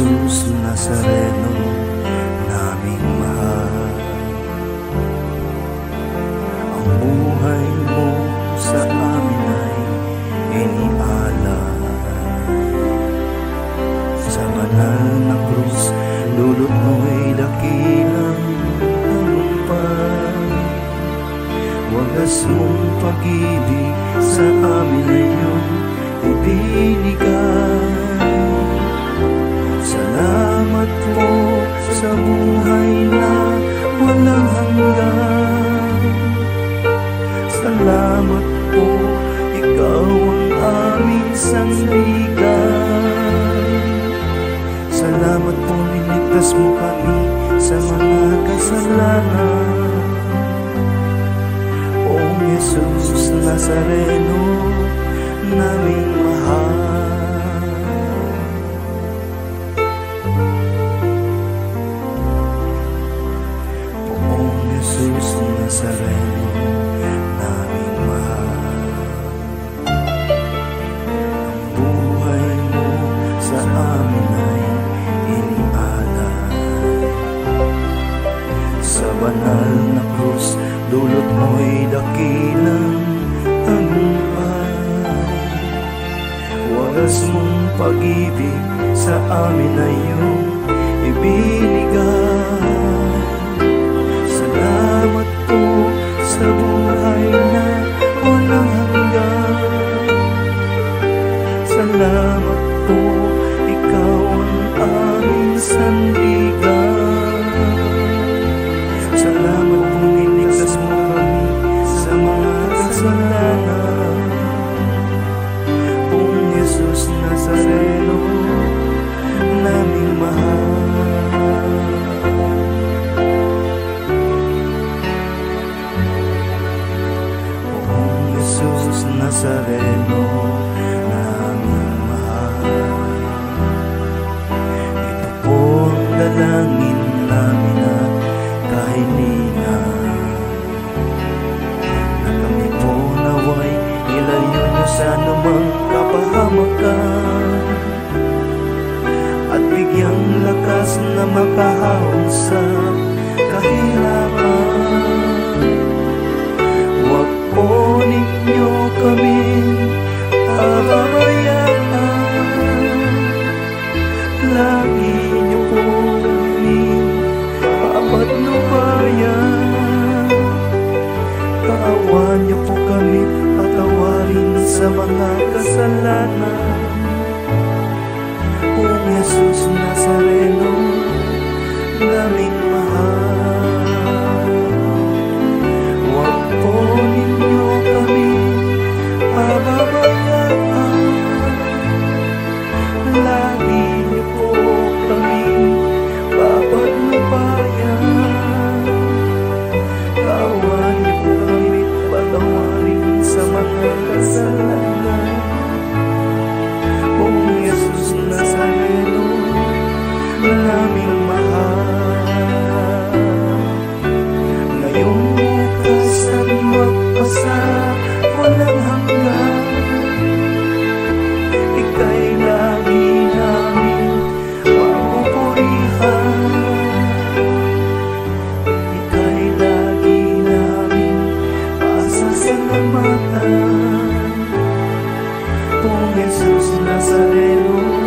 Jesus Nazareno, naming mahal. Ang buhay mo sa amin ay inialay. Sa banal na krus, dulot mo'y dakilang tagumpay. Wagas mong pag-ibig sa amin ay iyong ibinigay. Salamat po, ikaw ang aming sandigan. Salamat po, niligtas mo kami sa mga kasalanan. Poong Jesus Nazareno, naming mahal. Jesus Nazareno, banal na krus, dulot mo'y dakilang tagumpay. Wagas mong pag-ibig sa amin ay iyong ibinigay. Salamat po sa buhay na walang hanggan. Salamat po, ikaw ang aming sandigan. Jesus Nazareno, naming mahal. Ito po ang dalangin namin at kahilingan. Kasalanan. Kung Jesus Nazareno, Pasalamatan Kung Jesus Nazareno